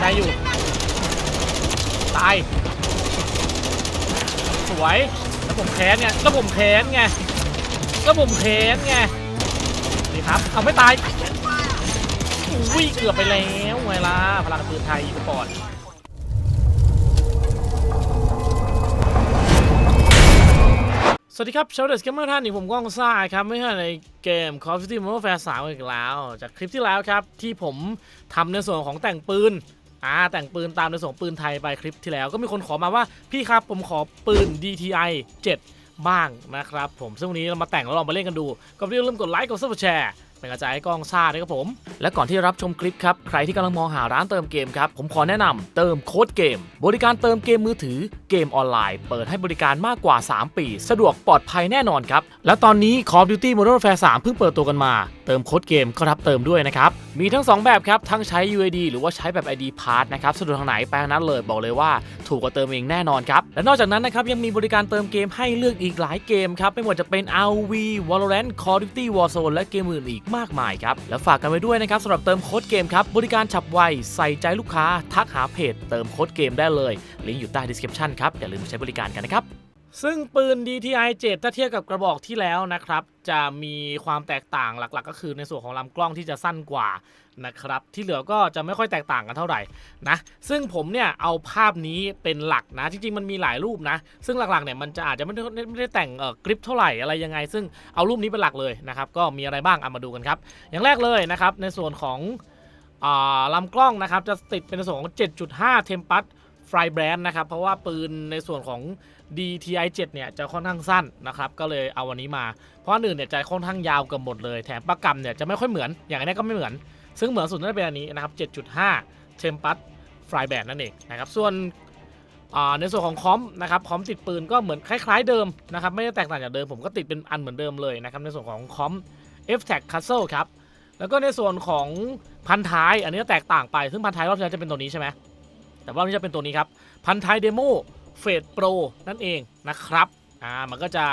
ได้อยู่ ตาย สวย แล้วผมแค้นไงแล้วผมแค้นไงแล้วผมแค้นไงนี่ครับ เอาไม่ตายอุ้ยเกือบไปแล้วไงล่ะพลังปืนไทยอีกก่อนสวัสดีครับชาวเดสเกมเมอร์ท่านนี่ผมก้องซ่าครับไม่ใช่ในเกม Call of Duty Modern Warfare 3อีกแล้ว จากคลิปที่แล้วครับ ที่ผมทำในส่วนของแต่งปืน อ่าแต่งปืนตามในส่งปืนไทยไปคลิปที่แล้ว ก็มีคนขอมาว่าพี่ครับผมขอปืน DTI 7 บ้างนะครับผมซึ่งวันนี้เรามาแต่งแล้วลองมาเล่นกันดูก็อย่าลืมกดไลค์กดซับสไครต์ เป็นกระจายให้กล้องซ่าด้วยครับผม และก่อนที่รับชมคลิปครับ ใครที่กำลังมองหาร้านเติมเกมครับ ผมขอแนะนำเติมโค้ดเกม บริการเติมเกมมือถือเกมออนไลน์ เปิดให้บริการมากกว่า 3 ปี สะดวกปลอดภัยแน่นอนครับ และตอนนี้ Call of Duty Modern Warfare 3 เพิ่งเปิดตัวกันมา เติมโค้ดเกมก็รับเติมด้วยนะครับ มีทั้ง 2 แบบครับ ทั้งใช้ UID หรือว่าใช้แบบ ID Pass นะครับ สะดวกทางไหนไปทางนั้นเลยบอกเลยว่าถูกกว่าเติมเองแน่นอนครับ และนอกจากนั้นนะครับยังมีบริการเติมเกมให้เลือกอีกหลายเกมครับไม่ว่าจะเป็น RV Valorant Call of Duty Warzone และเกมอื่นอีกมากมายครับ และฝากกันไว้ด้วยนะครับสำหรับเติมโค้ดเกมครับบริการฉับไวใส่ใจลูกค้าทักหาเพจเติมโค้ดเกมได้เลยลิงก์อยู่ใต้ดีสคริปชันครับอย่าลืมใช้บริการกันนะครับ ซึ่งปืน DTI 7 ถ้าเทียบกับกระบอกที่แล้วนะครับ จะมีความแตกต่างหลักๆ ก็คือในส่วนของลำกล้องที่จะสั้นกว่านะครับ ที่เหลือก็จะไม่ค่อยแตกต่างกันเท่าไหร่นะ ซึ่งผมเนี่ยเอาภาพนี้เป็นหลักนะ จริงๆมันมีหลายรูปนะ ซึ่งหลักๆเนี่ยมันจะอาจจะไม่ได้ไม่ได้แต่งเอ่อกริปเท่าไหร่อะไรยังไง ซึ่งเอารูปนี้เป็นหลักเลยนะครับ ก็มีอะไรบ้างเอามาดูกันครับ อย่างแรกเลยนะครับในส่วนของอ่าลำกล้องนะครับจะติดเป็นในส่วนของ 7.5 เทมปัส ไฟแบรนด์นะครับ เพราะว่าปืนในส่วนของ DTI 7 เนี่ยจะค่อนข้างสั้นนะครับ ก็เลยเอาวันนี้มา เพราะอื่นเนี่ยจะค่อนข้างยาวกือบหมดเลย แถมประกำเนี่ยจะไม่ค่อยเหมือน อย่างอันนี้ก็ไม่เหมือน ซึ่งเหมือนสุดน่าจะเป็นอันนี้นะครับ 7.5 เทมปัสไฟแบรนด์นั่นเองนะครับ ส่วนในส่วนของคอมนะครับคอมติดปืนก็เหมือนคล้าย ๆเดิมนะครับ ไม่ได้แตกต่างจากเดิมผมก็ติดเป็นอันเหมือนเดิมเลยนะครับในส่วนของคอม f t a g Castle ครับแล้วก็ในส่วนของพันท้าย อันนี้แตกต่างไป ซึ่งพันท้ายรอบที่แล้วจะเป็นตัวนี้ใช่ไหม แต่ว่านี้จะเป็นตัวนี้ครับ พันท้ายเดโมเฟดโปรนั่นเองนะครับอ่ามันก็จะ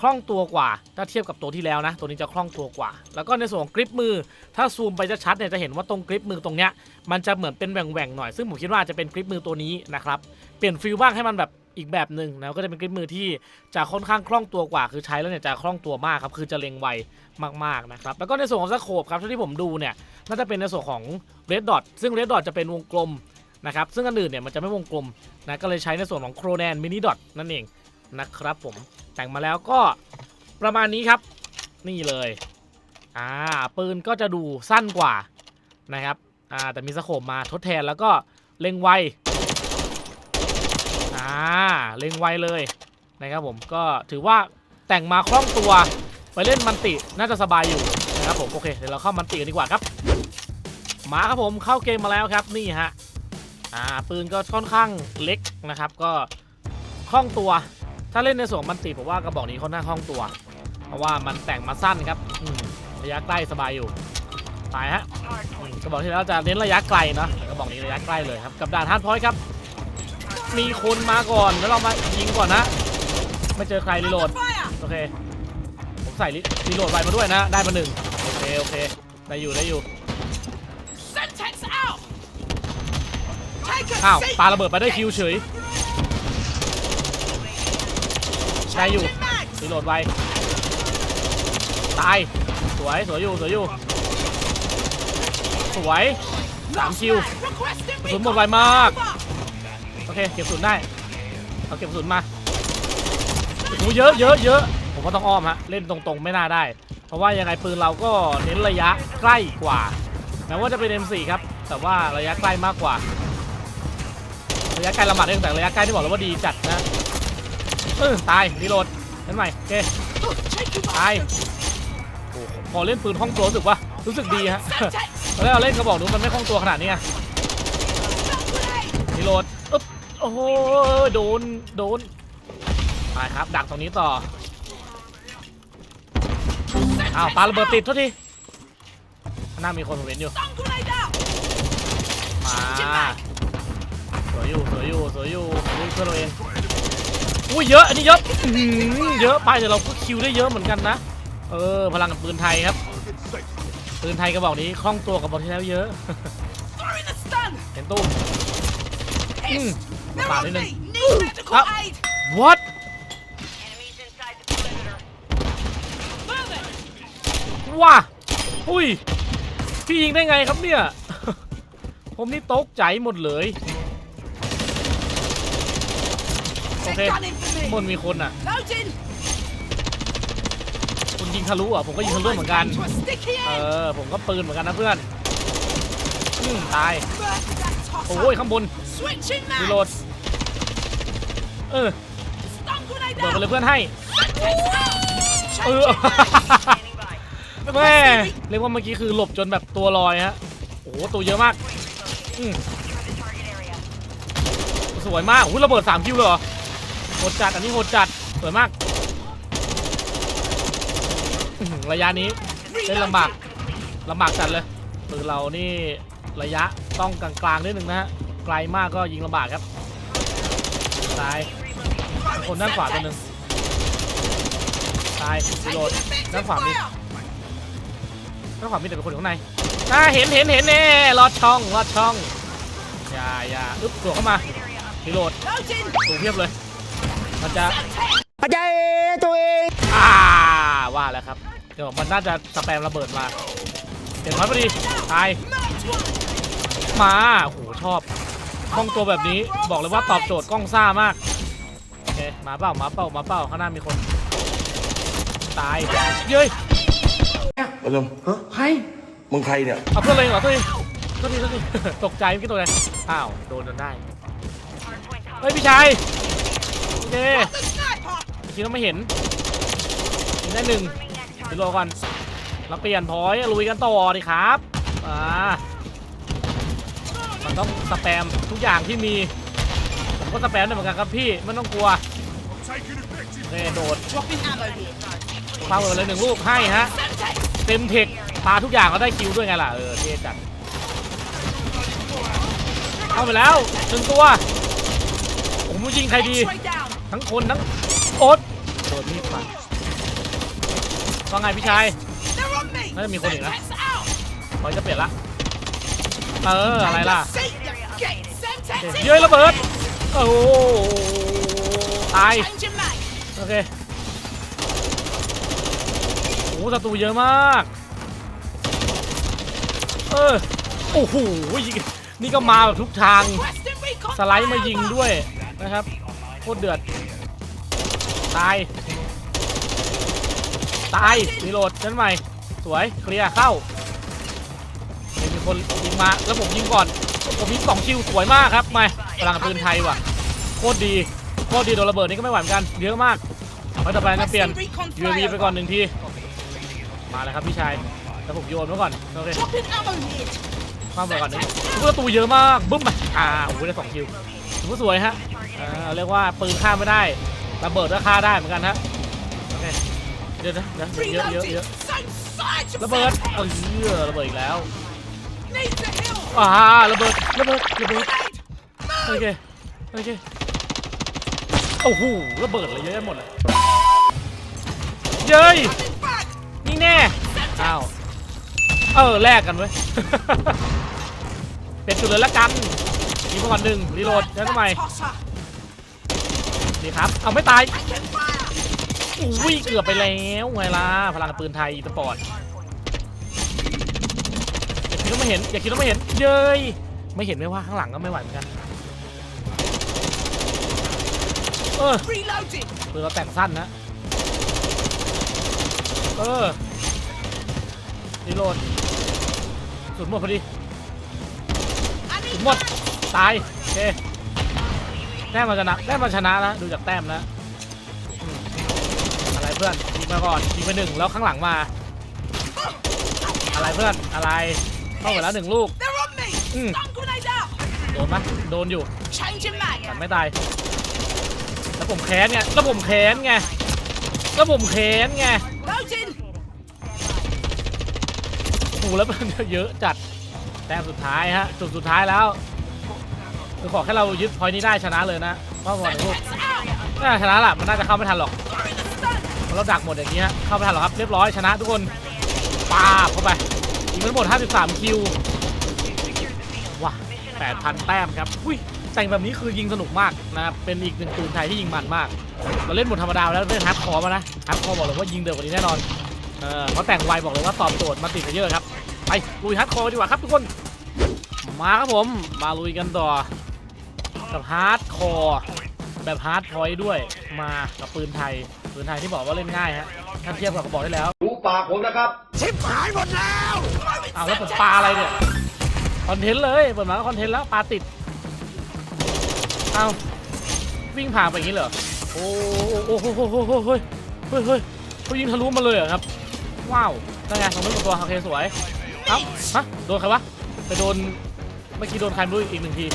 คล่องตัวกว่าถ้าเทียบกับตัวที่แล้วนะ ตัวนี้จะคล่องตัวกว่า แล้วก็ในส่วนของกริปมือ ถ้าซูมไปจะชัดเนี่ยจะเห็นว่าตรงกริปมือตรงเนี้ยมันจะเหมือนเป็นแหว่งๆหน่อยซึ่งผมคิดว่าจะเป็นกริปมือตัวนี้นะครับเปลี่ยนฟิลบ้างให้มันแบบอีกแบบหนึ่งนะก็จะเป็นกริปมือที่จะค่อนข้างคล่องตัวกว่า คือใช้แล้วเนี่ยจะคล่องตัวมากครับคือจะเล็งไวมากๆนะครับแล้วก็ในส่วนของสโคปครับที่ผมดูเนี่ยน่าจะเป็นในส่วนของ red dot ซึ่ง red dot จะเป็นวงกลม นะครับซึ่งอันอื่นเนี่ยมันจะไม่วงกลมนะก็เลยใช้ในส่วนของโครแนนมินิดอทนั่นเองนะครับผมแต่งมาแล้วก็ประมาณนี้ครับ นี่เลยอ่าปืนก็จะดูสั้นกว่านะครับอ่าแต่มีสโคปมาทดแทนแล้วก็เล็งไวอ่าเล็งไวเลยนะครับผมก็ถือว่าแต่งมาคล่องตัวไปเล่นมันติน่าจะสบายอยู่นะครับผมโอเคเดี๋ยวเราเข้ามันติกันดีกว่าครับ มาครับผมเข้าเกมมาแล้วครับนี่ฮะ อ่าปืนก็ค่อนข้างเล็กนะครับ ก็คล่องตัว ถ้าเล่นในส่วนมันติผมว่ากระบอกนี้ค่อนข้างคล่องตัว เพราะว่ามันแต่งมาสั้นครับระยะใกล้สบายอยู่ตายฮะกระบอกที่แล้วจะเน้นระยะไกลเนะกระบอกนี้ระยะใกล้เลยครับกับด่านฮาร์ดพอยต์ครับ มีคนมาก่อนแล้วเรามายิงก่อนนะไม่เจอใครรีโหลดโอเคผมใส่รีโหลดไวมาด้วยนะ ได้มาหนึ่งโอเคโอเคได้อยู่ได้อยู่ อ้าว seat! ปาระเบิดไปได้คิวเฉยได้อยู่ Changing mag! รีโหลดไวตายสวยสวยอยู่สวยอยู่สวยสามคิว Requesting กระสุน recon หมดไวมาก over! โอเคเก็บกระสุนได้เอาเก็บกระสุนมาโอ้โหเยอะเยอะเยอะผมก็ต้องอ้อมฮะเล่นตรงๆไม่น่าได้ เพราะว่ายังไงปืนเราก็เน้นระยะใกล้กว่าแม้ว่าจะเป็น M4 ครับแต่ว่าระยะใกล้มากกว่า ระยะไกลละหมาดเองแต่ระยะใกล้ที่บอกแล้วว่าดีจัดนะเออตายรีโหลดเล่นใหม่โอเคตายโอ้โหพอเล่นปืนคล่องตัวรู้สึกว่ารู้สึกดีฮะ Semtex! ตอนแรกเราเล่นกระบอกนู้นมันไม่คล่องตัวขนาดนี้ไงรีโหลดอึ๊บโอ้โหโดนโดนไปครับดักตรงนี้ต่ออ้าวปาระเบิดติดทุกทีข้างหน้ามีคนเห็นอยู่มา วยอยู่สวยอยู่สวยอยู่นี่เพื่อนเราเองอุ้ยเยอะอันนี้เยอะอื้อหือเยอะไปแต่เราก็คิวได้เยอะเหมือนกันนะเออพลังกับปืนไทยครับปืนไทยกระบอกนี้คล่องตัวกับบอลที่แล้วเยอะ เห็นตุ้อืม They're Bad, on isn't me! it? Need medical Ah. aid! what Enemies inside the perimeter. Move it! ว้าอุ้ยพี่ยิงได้ไงครับเนี่ย ผมนี่ตกใจหมดเลย โอ They're เค gunning for ข้างบ me! นมีคนอะ Loading! คุณยิงทะลุอะ ผมก็ยิงทะลุเหมือนกัน Almost came to a sticky เอ end! อผมก็ปืนเหมือนกันนะเพื่อนอืมตาย Burn that tosser! โอ้ยข้างบน Switching รีโหลด mags! เออ Stun grenade เปิด out! ไปเลยเพื่อนให้ Sentence out! เออ Standing by. แม่เรียกว่าเมื่อกี้คือหลบจนแบบตัวลอยฮะ โอ้โห ตัวเยอะมาก อืม Toward the target area. สวยมากอุ้ยระเบิด3คิวเลยเหรอโหดจัด อันนี้โหดจัดสวยมาก ระยะนี้เล่นลำบากลำบากจัดเลยปืนเรานี่ระยะต้องกลางๆนิดนึงนะฮะไกลมากก็ยิงลำบากครับตายคนด้านขวาตัวหนึ่งตายรีโหลดด้านขวามีด้านขวามีแต่เป็นคนอยู่ข้างในอ่าเห็นเห็นเห็นเน่ลอดช่องลอดช่องอย่าอย่าอึ๊บตัวเข้ามารีโหลด Loading! ตูเพียบเลย มันจะปัจจัยตัวเองอ่าว่าแล้วครับ เดี๋ยวมันน่าจะสแปมระเบิดมาเห็นไหมพอดีตาย Marked one! มาโอ้โหชอบกล้องตัวแบบนี้บอกเลยว่าตอบโจทย์กล้องซ่ามากโอเคมาเป้ามาเป้ามาเป้าข้างหน้ามีคน ตายเย้ยประชุมใครมึงใครเนี่ยเอาเพื่อนเลยเหรอตัวเองตัวนี้ตัวนี้ตกใจเมื่อกี้ตัวไหนอ้าวโดนจนได้ Hardpoint เฮ้ยพี่ชายโอ เค The sniper! คิดว่าไม่เห็นยิงได้หนึ่งเดี๋ยวรอก่อนเราเปลี่ยนพอยลุยกันต่อดิครับอ่ามันต้องสแปมทุกอย่างที่มี ผมก็สแปมได้เหมือนกันครับพี่ไม่ต้องกลัวโอเคโดด Dropping ammo here. ปาเปิดเลยหนึ่งลูกให้ฮะ เต็มเทคปาทุกอย่างก็ได้คิวด้วยไงล่ะ เออเท่จัดเข้าไปแล้วหนึ่งตัวผมยิงใครดี ทั้งคนทั้งโอ๊ตโดนมีดฟันว่าไงพี่ชาย They're on me! น่าจะมีคนอีกนะ Semtex out! พอยจะเปลี่ยนละ เออ อะไรล่ะ See ya! Get Semtex in! เย้ยระเบิด โอ้โหตาย Changing mag! โอเคโอ้โหศัตรูเยอะมาก เออ โอ้โหยิงนี่ก็มาแบบทุกทาง Requesting recon สไลด์มายิง flyover. ด้วยนะครับ โคตรเดือด ตาย ตายรีโหลดชั้นใหม่ สวย เคลียร์เข้าเห็นมีคนยิงมา แล้วผมยิงก่อน ผมยิงสองคิวสวยมากครับ มาพลังปืนไทยว่ะ โคตรดี โคตรดีโดนระเบิดนี่ก็ไม่ไหวเหมือนกัน เยอะมากเอาต่อไปนะเปลี่ยน UAV ไปก่อนหนึ่งที มาเลยครับพี่ชาย แล้วผมโยนไว้ก่อน โอเคข้ามไปก่อนหนึงประตูเยอะมาก บึ้มไปอ่า โอ้โหได้สองคิวถือว่าสวยฮะอ่าเรียกว่าปืนฆ่าไม่ได้ ระเบิดก็ฆ่าได้เหมือนกันฮะโอเคเดี๋ยวนะเดี๋ยวเยอะเยอะเยอะระเบิดเออเระเบิดอีกแล้วอ่าระเบิดระเบิดระเบิดโอเคโอเคโอ้โหระเบิดเลยเยอะหมดเลยเย้ยนี่แน่อ้าวเออแลกกันเว้ยเป็นจุดเลยละกันยิงมาก่อนหนึ่งรีโหลดแล้วทำไม ดีครับ เอาไม่ตายอุ้ยเกือบไปแล้วไงล่ะพลังปืนไทยอีสปอร์ตอย่าคิดว่าไม่เห็นอย่าคิดว่าไม่เห็นเย้ยไม่เห็นไม่ว่าข้างหลังก็ไม่ไหวเหมือนกันเออปืนเราแต่งสั้นนะเออรีโหลดสุดหมดพอดีสุดหมดตายโอเค แต้มมาชนะแต้มมาชนะนะดูจากแต้มนะอืมอะไรเพื่อนยิงมาก่อนยิงไปหนึ่งแล้วข้างหลังมา อะไรเพื่อนอะไรเข้าไปแล้วหนึ่งลูก They're on me! Mm. Stun grenade out! โดนปะโดนอยู่แต่ไม่ตาย แล้วผมแค้นไง แล้วผมแค้นไง แล้วผมแค้นไง Loading! โอ้โหแล้วมันเยอะจัด แต้มสุดท้ายฮะ จุดสุดท้ายแล้ว คือขอแค่เรายึดพอยนี้ได้ชนะเลยนะว่าหมดลูกน่าชนะล่ะมันน่าจะเข้าไม่ทันหรอก Throwing the stun! เราะดักหมดอย่างนี้ฮะเข้าไม่ทันหรอกครับเรียบร้อยชนะทุกคนปาบเข้าไปยิงมันหมด 53 คิวว้า8,000 แต้มครับอุ้ยแต่งแบบนี้คือยิงสนุกมากนะครับเป็นอีกหนึ่งปืนไทยที่ยิงมันมาก เราเล่นหมดธรรมดาแล้วเล่นฮาร์ดคอร์มานะฮาร์ดคอร์บอกเลยว่ายิงเดือดกว่านี้แน่นอนเออเพราะแต่งไวบอกเลยว่าตอบโจทย์มาติดเยอะครับไปลุยฮาร์ดคอร์ดีกว่าครับทุกคนมาครับผมมาลุยกันต่อ กับฮาร์ดคอร์แบบฮาร์ดพอยต์ด้วยมากับปืนไทย ปืนไทยที่บอกว่าเล่นง่ายฮะถ้าเทียบกับกระบอกได้แล้วดูปากผมนะครับอ้าวแล้วผมปลาอะไรเนี่ยคอนเทนต์เลยเปิดมาก็คอนเทนต์แล้วปลาติดอ้าววิ่งผ่านไปอย่างนี้เหรอโอ้โอ้โหโอ้โหโอ้โหเฮ้ยเฮ้ยเฮ้ยเขายิงทะลุมาเลยเหรอครับ ว้าวนั่นไงตรงนี้นตัวโอเคสวยเอ้าฮะโดนใครวะไปโดนเมื่อกี้โดนใครไม่รู้อีกหนึ่งที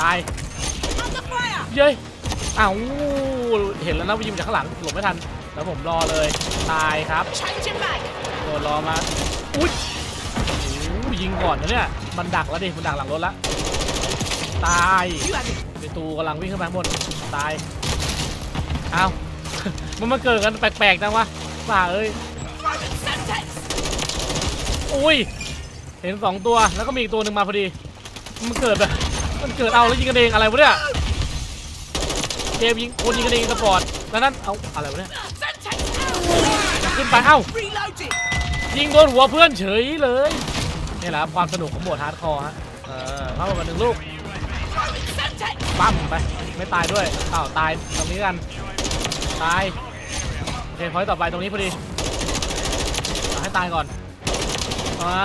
ตาย Under fire! เย้ยอ้าวเห็นแล้วนะว่ายิงจากข้างหลังหลบไม่ทัน แล้วผมรอเลย ตายครับโดนรอมาอุ้ยยิงก่อนนะเนี่ย มันดักแล้วดิ มันดักหลังรถละตายไปตูกำลังวิ่งขึ้นมาข้างบนตายอ้าวมันมาเกิดกันแปลกๆจังวะป่าเอ้ยอุ้ยเห็นสองตัวแล้วก็มีอีกตัวหนึ่งมาพอดี มันเกิดแบบมันเกิดเอาแล้วยิงกันเองอะไรวะเนี่ย เกมยิงคนยิงกันเองสปอร์ตแล้วนั่นเอาอะไรวะเนี่ยขึ้นไปเอ้ายิงโดนหัวเพื่อนเฉยเลยนี่แหละความสนุกของโหมดฮาร์ดคอร์ฮะเออเข้ามาหนึ่งลูกปั้มไปไม่ตายด้วยอ้าวตายตรงนี้กันตายโอเคพอยต่อไปตรงนี้พอดีให้ตายก่อนอ่า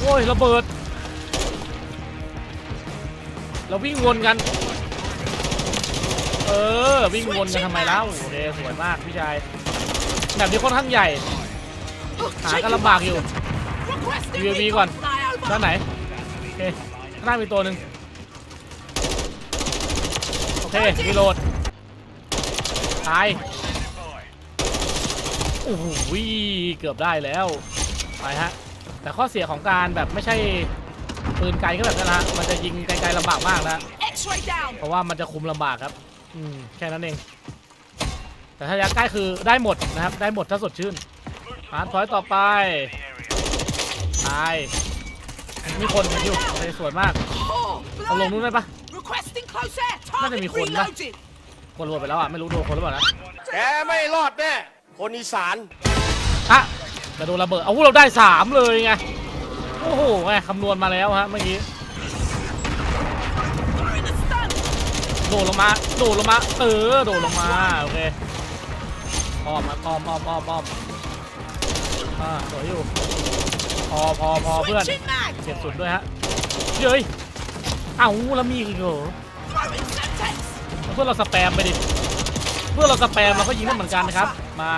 โอ้ยระเบิด เราวิ่งวนกัน ออวิ่งวนกันทำไมเล่าโอเคสวยมากพี่ชายแบบนี้ค่อนข้างใหญ่ หากันลำบากอยู่ UAV ก่อนด้านไหนโอเคข้างหน้ามีตัวหนึ่งโอเครีโหลดตายโอ้โหเกือบได้แล้วไปฮะแต่ข้อเสียของการแบบไม่ใช่ปืนไกลก็แบบนั้นนะฮะมันจะยิงไกลๆลำบากมากนะเพราะว่ามันจะคุมลำบากครับ อืมแค่นั้นเอง แต่ถ้าระยะใกล้คือได้หมดนะครับ ได้หมดถ้าสดชื่นหาพอยต์ต่อไปตายมีคนเห็นอยู่โอเคสวยมาก Oh, เอาลงนู้น blood! ได้ปะ Requesting close air! น่าจะมี Target คนปะ reloaded! คนโหลดไปแล้วอะ ไม่รู้โดนคนหรือเปล่านะ แกไม่รอดแน่ คนอีสานอะจะโดนระเบิด เอาเราได้สามเลยไง โอ้โหไงคำนวณมาแล้วฮะเมื่อกี้ โดดลงมา โดดลงมา เออ โดดลงมา โอเคอ้อมมาอ้อมอ้อมอ้อมอ้อมอ่าสวยอยู่ พอพอพอเพื่อน เจ็บสุดด้วยฮะ เย้ย เอ้าแล้วมีอีกเหรอเพื่อนเราสแปมไปดิ เพื่อนเราสแปมเราก็ยิงได้เหมือนกันนะครับ มา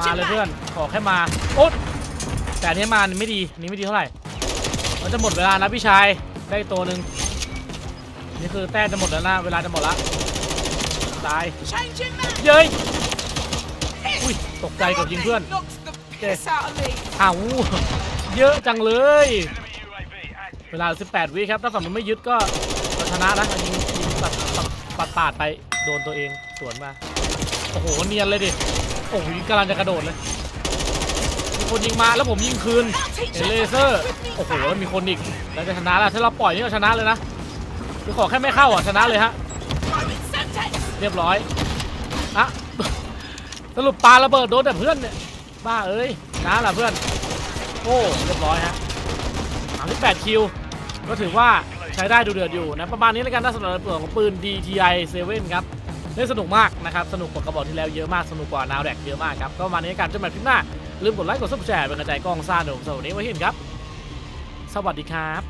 มาเลยเพื่อน ขอแค่มา โอ๊ตแต่นี้มานี่ไม่ดีนนี่ไม่ดีเท่าไหร่ มันจะหมดเวลานะพี่ชาย ได้ตัวหนึ่ง นี่คือแต้มจะหมดแล้วนะ เวลาจะหมดละตาย เย้ยอุ้ยตกใจกับยิงเพื่อน Knocks the piss out of me! เอ้าเยอะจังเลย เวลา 18 วิครับ ถ้าฝั่งมันไม่ยึดก็ชนะนะยิงยิงปัดปัดปาดไปโดนตัวเองสวนมา โอ้โหเนียนเลยดิ โอ้โหกำลังจะกระโดดเลยมีคนยิงมาแล้วผมยิงคืนเห็นเลเซอร์ โอ้โหแล้วมีคนอีกเราจะชนะแล้วถ้าเราปล่อยนี่ก็ชนะเลยนะ คือขอแค่ไม่เข้าอะชนะเลยฮะ เรียบร้อยอะสรุปปาระเบิดโดนแต่เพื่อนเนี่ยบ้าเอ้ยนะล่ะเพื่อน โอ้เรียบร้อยฮะ38คิว ก็ถือว่าใช้ได้ดูเดือดอยู่นะประมาณนี้แล้วกันนะสำหรับเปลือกของปืน DTI 7ครับเล่นสนุกมากนะครับ สนุกกว่ากระบอกที่แล้วเยอะมาก สนุกกว่านาวแดกเยอะมากครับ ก็ประมาณนี้แล้วกันจนมาคลิปหน้า ลืมกดไลค์ กดซับสไครต์เป็นกำลังใจกล้องซ่าหนุ่มสวัสดีไว้เห็นครับ สวัสดีครับ